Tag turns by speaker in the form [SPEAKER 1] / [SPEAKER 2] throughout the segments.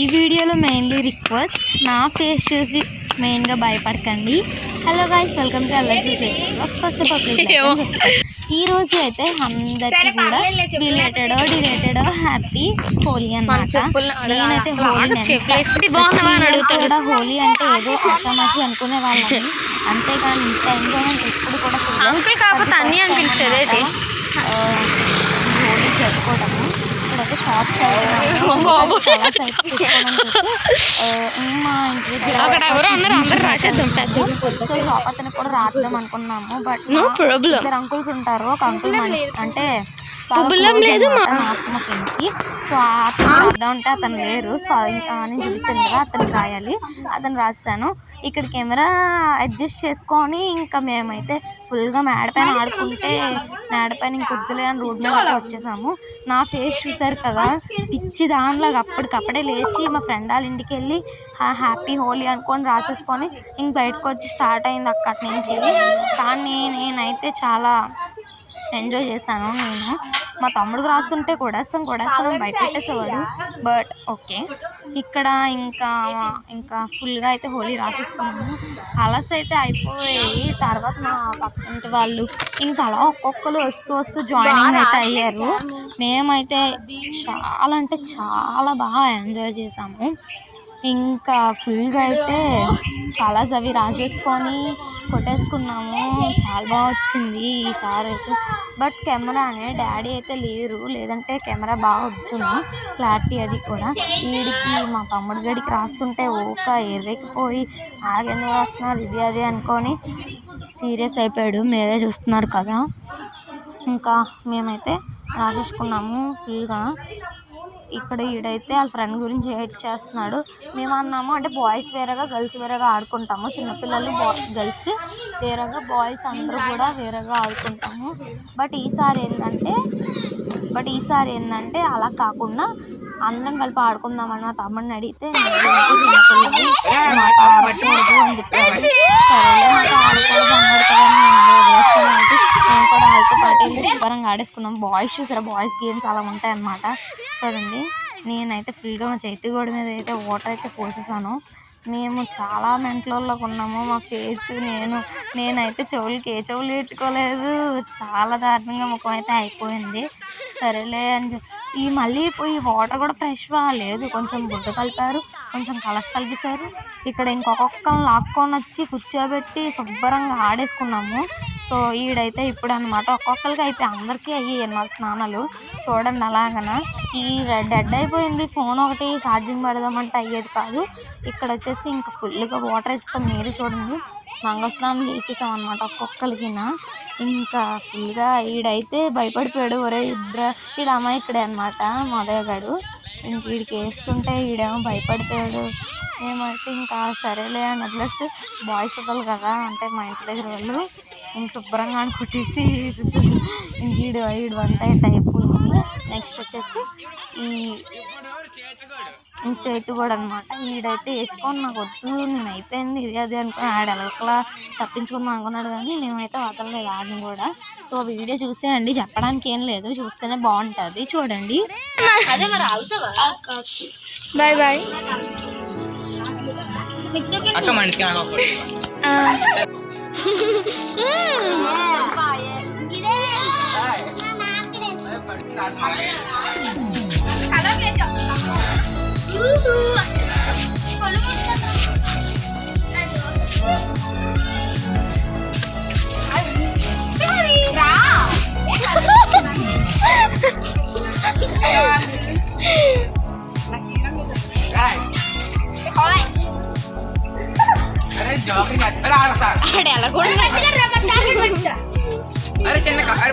[SPEAKER 1] ఈ వీడియోలో mainly request నా ఫేస్ చూసి మెయిన్గా భయపడకండి. Hello guys welcome to LSS first of all ఈ రోజు అయితే అందరికి కూడా రిలేటెడ్ డిలేటెడ్ హ్యాపీ హోలీ అన్నమాట. నేనైతే హోలీ కూడా హోలీ అంటే ఏదో ఆషామాషి అనుకునే వాళ్ళని. అంతేగాని ఇంత ఎంజాయ్మెంట్ ఎప్పుడు కూడా.
[SPEAKER 2] అంకుల్ కాకపోతే అన్నీ అనిపించేది
[SPEAKER 1] హోలీ జరుపుకోవడము అయితే ఆ, మా ఇంటి దగ్గర
[SPEAKER 2] అక్కడ ఎవరో ఉన్నారు, అందరూ రాసేద్దాం పెద్దగా.
[SPEAKER 1] సో షాప్ అతను కూడా రాద్దాం అనుకున్నాము బట్. ఇద్దరు అంకుల్స్ ఉంటారు ఒక అంకుల్ అంటే
[SPEAKER 2] పువ్వులం లేదు మా-
[SPEAKER 1] నాకు మా ఫ్రెండ్కి సో అతను రాద్దాం అంటే అతను లేరు. సో నేను చూపించాను కదా అతనికి రాయాలి. అతను రాస్తాను. ఇక్కడ కెమెరా అడ్జస్ట్ చేసుకొని ఇంకా మేమైతే ఫుల్గా మేడ పైన ఆడుకుంటే మేడ పైన ఇంకొద్దులే అని రోడ్ మీద వచ్చేసాము. నా ఫేస్ చూసారు కదా పిచ్చి దానిలాగా అప్పటికప్పుడే లేచి మా ఫ్రెండ్ వాళ్ళ ఇంటికి వెళ్ళి హ్యాపీ హోలీ అనుకొని రాసేసుకొని ఇంక బయటకు వచ్చి స్టార్ట్ అయింది అక్కడి నుంచి. కానీ నేనైతే చాలా ఎంజాయ్ చేశాను నేను. మా తమ్ముడికి రాస్తుంటే కొడేస్తాం కొడేస్తాం అని భయపెట్టేసేవాడు. But okay. ఇక్కడ ఇంకా ఇంకా ఫుల్గా అయితే హోలీ రాసేసుకున్నాము. కలర్స్ అయితే అయిపోయాయి తర్వాత మా పక్కింటి వాళ్ళు ఇంకా అలా ఒక్కొక్కరు వస్తూ వస్తూ జాయినింగ్ అయితే అయ్యారు. మేమైతే చాలా అంటే చాలా బాగా ఎంజాయ్ చేసాము. ఇంకా ఫుల్గా అయితే కలర్స్ అవి రాసేసుకొని కొట్టేసుకున్నాము. చాలా బాగా వచ్చింది ఈసారి అయితే. బట్ కెమెరా అనే డాడీ అయితే లేరు. లేదంటే కెమెరా బాగా వద్దును. క్లారిటీ అది కూడా. వీడికి మా తమ్ముడి గడికి రాస్తుంటే ఓక ఎర్రెక్కిపోయి ఆగెందుకు రాస్తున్నారు? ఇది అది అనుకొని సీరియస్ అయిపోయాడు. మీరే చూస్తున్నారు కదా. ఇంకా మేమైతే రాసేసుకున్నాము. ఫుల్గా ఇక్కడ ఈడైతే వాళ్ళ ఫ్రెండ్ గురించి వెయిట్ చేస్తున్నాడు. మేము అన్నాము అంటే బాయ్స్ వేరేగా గర్ల్స్ వేరేగా ఆడుకుంటాము. చిన్నపిల్లలు బా గర్ల్స్ వేరేగా బాయ్స్ అందరూ కూడా వేరేగా ఆడుకుంటాము. బట్ ఈసారి ఏంటంటే బట్ ఈసారి ఏంటంటే అలా కాకుండా అందరం కలిపి ఆడుకుందామని మా తమ్ముడిని అడిగితే చిన్నపిల్లలు? మాతో ఆడకూడదు అని చెప్పారు సరే మాతో మేము కూడా వాళ్ళతో పాటు వెళ్ళి శుభ్రంగా ఆడేసుకున్నాం బాయ్స్ చూసారా? బాయ్స్ గేమ్స్ అలా ఉంటాయి అన్నమాట చూడండి. నేనైతే ఫుల్గా మా చేతి గోడ మీద అయితే వాటర్ అయితే పోసేసాను. మేము చాలా మెంట్లలో ఉన్నాము. మా ఫేస్ నేను నేనైతే చెవులకి ఏ చెవులు పెట్టుకోలేదు. చాలా దారుణంగా ముఖం అయితే అయిపోయింది. సరేలే అని ఈ మళ్ళీ ఈ వాటర్ కూడా ఫ్రెష్గా లేదు కొంచెం బుడ్డ కలిపారు కొంచెం కలస్ కలిపేశారు ఇక్కడ ఇంకొకళ్ళని లాక్కొని వచ్చి కూర్చోబెట్టి శుభ్రంగా ఆడేసుకున్నాము. సో ఈడైతే ఇప్పుడు అనమాట ఒక్కొక్కరికి అయిపోయి అందరికీ అయ్యాయి మా స్నానాలు. చూడండి అలాగన. ఈ డెడ్ అయిపోయింది ఫోన్ ఒకటి ఛార్జింగ్ పెడదామంటే అయ్యేది కాదు. ఇక్కడ వచ్చేసి ఇంకా ఫుల్గా వాటర్ వేస్తాం మీరు చూడండి. మంగళస్నానం చేయించేసాం అనమాట ఒక్కొక్కరికిన ఇంకా ఫుల్గా ఈడైతే భయపడిపోయాడు. ఒరే ఇద్దరు ఈడ అమ్మాయి ఇక్కడే అనమాట మాధవ్ గాడు. ఇంక వీడికి వేస్తుంటే ఈడేమో భయపడిపోయాడు. మేమైతే ఇంకా సరేలే అని వదిలేస్తే బాయ్స్ వదలు కదా అంటే మా ఇంటి దగ్గర వాళ్ళు. ఇంక శుభ్రంగా అని కొట్టేసి ఇంక ఈడు ఈడు వంతైతే అయితే అయిపోయింది. నెక్స్ట్ వచ్చేసి ఈ ఈ చేతి కూడా అనమాట ఈడైతే వేసుకొని నాకు వద్దు నేను అయిపోయింది. ఇది అది అనుకుని ఆడ ఎలకలా తప్పించుకుందాం అనుకున్నాడు కానీ మేమైతే వదలలేదు ఆడిని కూడా. సో వీడియో చూసేయండి. చెప్పడానికి ఏం లేదు. చూస్తేనే బాగుంటుంది. చూడండి.
[SPEAKER 2] అదే మరి బాయ్ బాయ్
[SPEAKER 3] అక్క
[SPEAKER 1] అరే అలా కూడా
[SPEAKER 3] అరే చిన్న అరే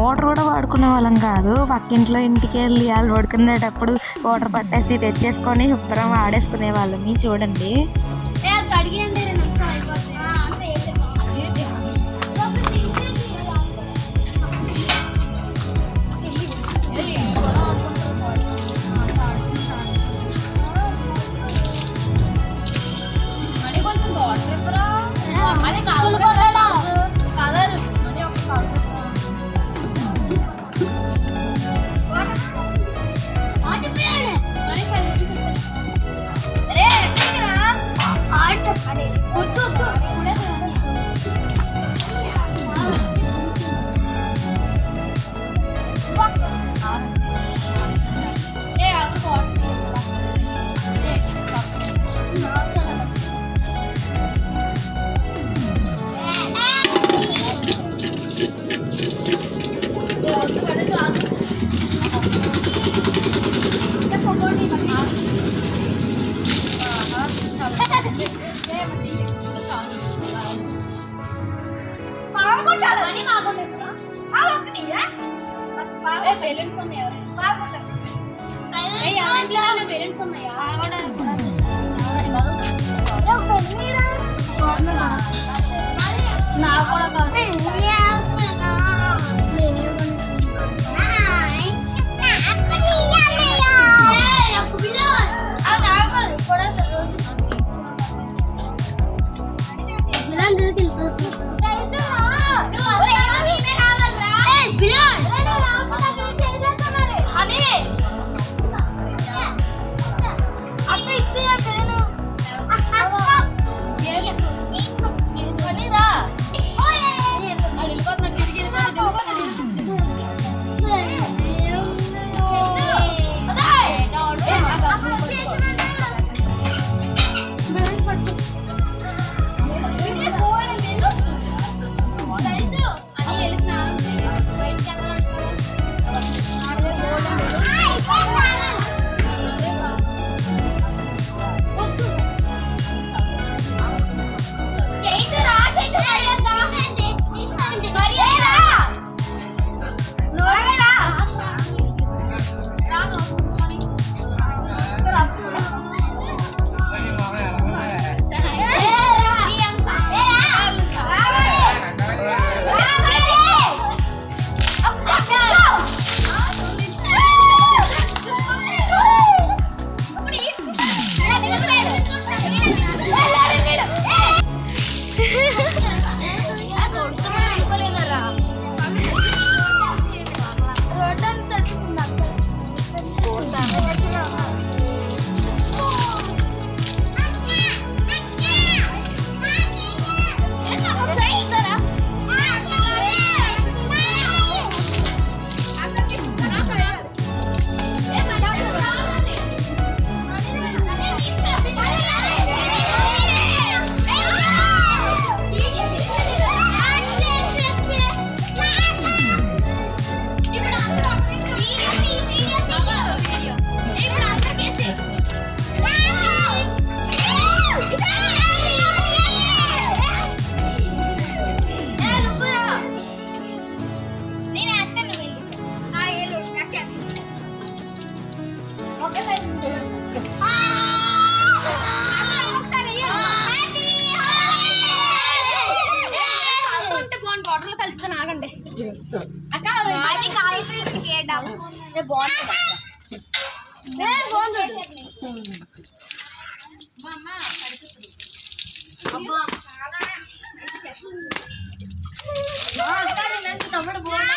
[SPEAKER 1] వాటర్ కూడా వాడుకునే వాళ్ళం కాదు. పక్కింట్లో ఇంటికి వెళ్ళి వాళ్ళు పడుకునేటప్పుడు వాటర్ పట్టేసి తెచ్చేసుకొని శుభ్రం వాడేసుకునే వాళ్ళని చూడండి.
[SPEAKER 2] అయితే బాగుంటుంది తమ్ముడు పాయే.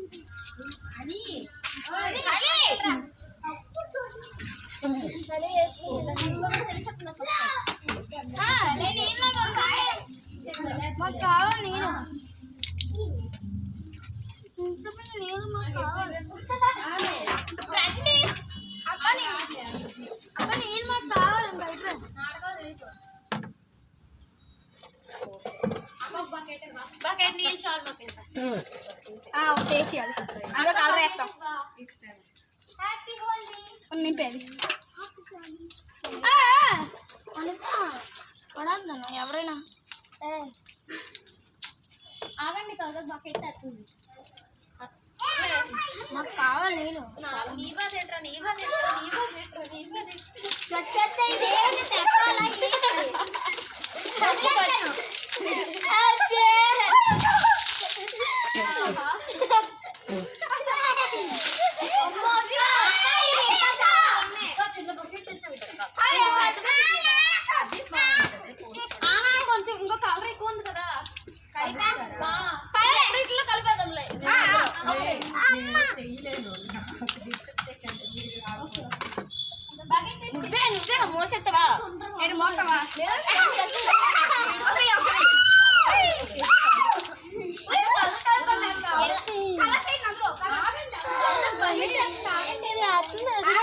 [SPEAKER 2] 你又那么搞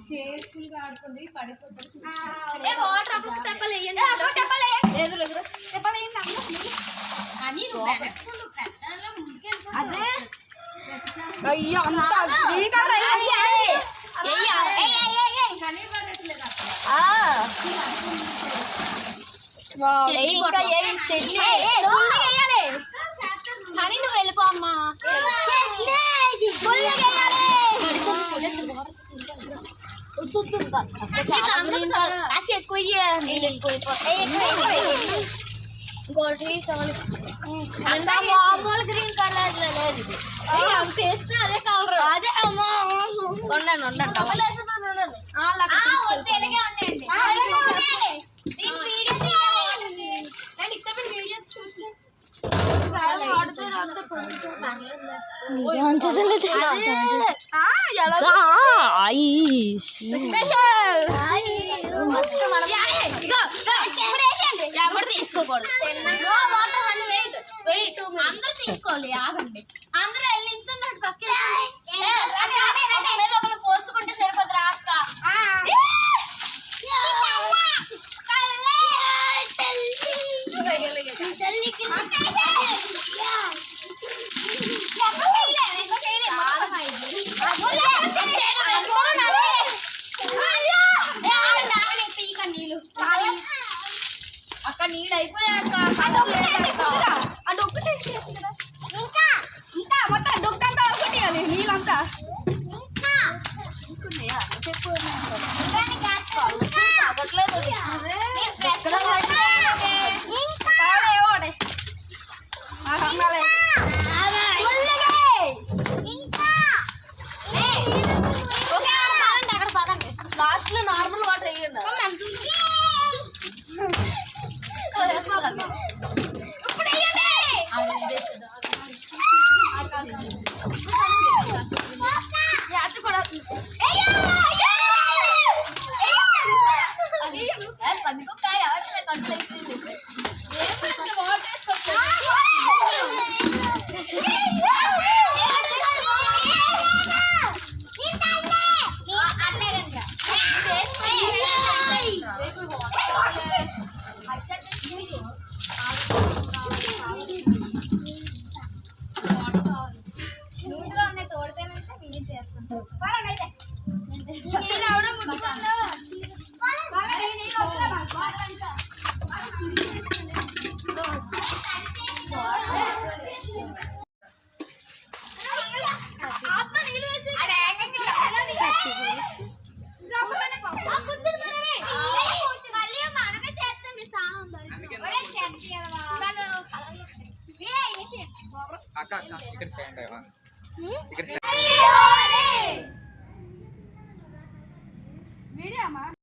[SPEAKER 2] ఇంకా వాడు నీదా ఏ వాటర్ అప్పుడు తెప్పలు వేయండి. లేదు లేదు తెప్పలు వేయండి. అదే. అయ్యో అంత కానీ నువ్వు వెళ్ళిపో అమ్మా. ఎక్కువ నీళ్ళు ఇంకోటి చాలు. అంతా మామూలు గ్రీన్ కలర్ లేదు అదే కలర్. అదే అమ్మా. ఉండండి ఉండండి తీసుకోకూడదు. అందరూ తీసుకోవాలి ఆగండి. అందరూ వెళ్ళి నిల్చున్నారు అక్క నీళ్ళు అయిపోయాక అది ఒక్కటే ఇంకా? ఇంకా? మొత్తం డొక్కంతా ఒకటి నీళ్ళంతా? లాస్ట్